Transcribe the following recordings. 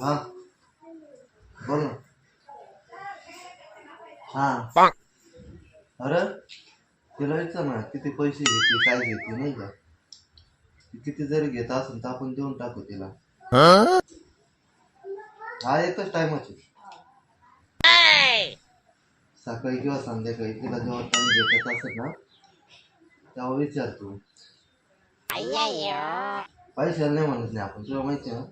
हा. बोल ना. हा. अरे तिला विचार ना किती पैसे घेते काय घेते नाही का? ती किती जरी घेत असेल तर आपण देऊन टाकू तिला. हा? एकच टायमाची सकाळी किंवा संध्याकाळी तिला जेव्हा टाइम भेटत असेल ना तेव्हा विचार तू. पैशाला नाही म्हणत नाही आपण तुला माहिती आहे ना?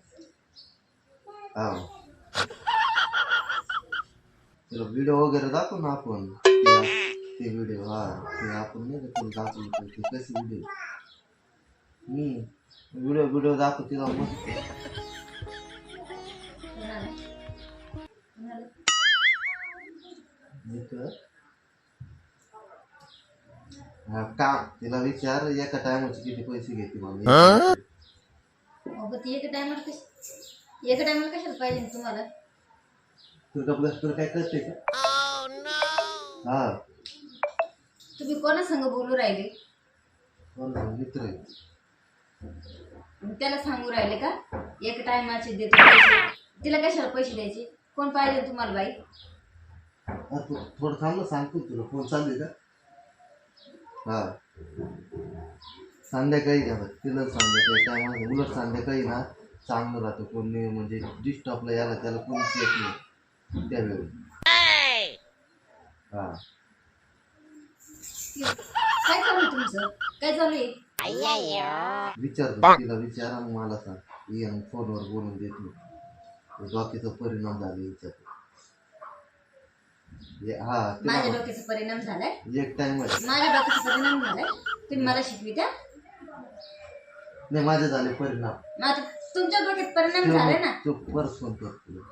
व्हिडिओ वगैरे दाखव ना आपण ते- ते व्हिडिओ हा ते आपण नाही का तुला दाखवलं होतं, ते कसे व्हिडिओ हम्म व्हिडिओ व्हिडिओ दाखव तिला मस्त इथं. हा, काम तिला विचार एका टायमाचे किती पैसे घेते मग अगं ती एका टायमाला कशी एका टायमाला कशाला पाहिजे ना तुम्हाला? तुला प्लस तुला काय करते का हा. तुम्ही कोणा संग बोलू राहिले? कोण आहे? मित्र आहे. मग त्याला सांगू राहिले का? एक टायमाचे देतो पैसे. तिला कशाला पैसे द्यायचे? कोण पाहिजे तुम्हाला बाई? हा, तू थोडं थांब ना सांगतो तुला. फोन चालू आहे का? हा. संध्याकाळी घ्या बघ. तिला संध्याकाळी त्यामुळे उलट संध्याकाळी ना. चांगलं राहतं कोणी म्हणजे डिस्टॉपला यायला त्याला कोणीच येत नाही. त्यावेळी. हा. काय चालू आहे तुमचं? काय चालू आहे? विचार तिला मला सांग. ये आणि फोनवर बोलून देत नाही. डोक्याचा परिणाम झाले विचार ये- हा माझ्या तिला डोक्याचा परिणाम झालाय. एक टाइम माझ्या डोक्याचा परिणाम झालाय. तुम्ही मला शिकवी त्या नाही माझे झाले परिणाम. तुमच्या डोक्यात परिणाम ना? तो परत फोन करतो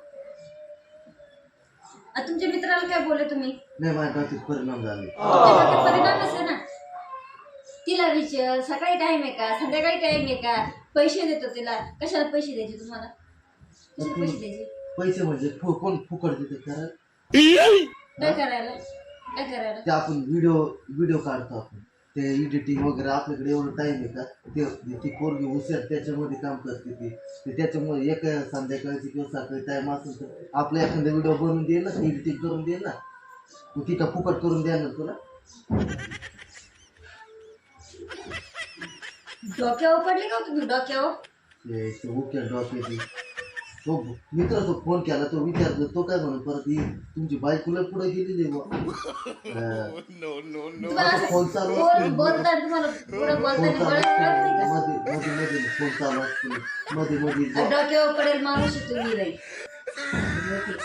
आता तुमच्या मित्राला काय बोलले तुम्ही? नाही माझ्या डोक्यात परिणाम झाले. तुमच्या डोक्यात परिणाम आहे ना? तिला विचार सकाळी टाइम आहे का? संध्याकाळी टाइम आहे का? पैसे देतो तिला. कशाला पैसे द्यायचे तुम्हाला? कशाला पैसे द्यायचे? पैसे म्हणजे फु- कोण फुकट देते कारण काय करायला? काय करायला? ते आपण व्हिडिओ व्हिडिओ काढतो आपण. ते एडिटिंग वगैरे आपल्याकडे एवढं टाइम आहे का? ते ती पोरगी हुशार त्याच्यामध्ये काम करते ती. ते त्याच्यामुळे एक संध्याकाळची किंवा सकाळी टाइम असेल तर आपला एखादा व्हिडिओ बनवून देईल ना एडिटिंग करून देईल ना. मग तिथं फुकट करून देणार तुला. डोक्यावर पडले का हो तुम्ही? डोक्यावर? ते तो मित्र तो फोन केला तो विचारतो तो काय म्हणून परत ही तुमची बायकोला पुढे गेलेली तुम्हाला आता फोन चालू फोन चालू नाही असतो मध्ये मध्ये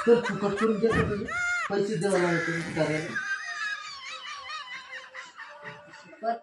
तर फुकट करून देतो पैसे द्यावा लागते करायला.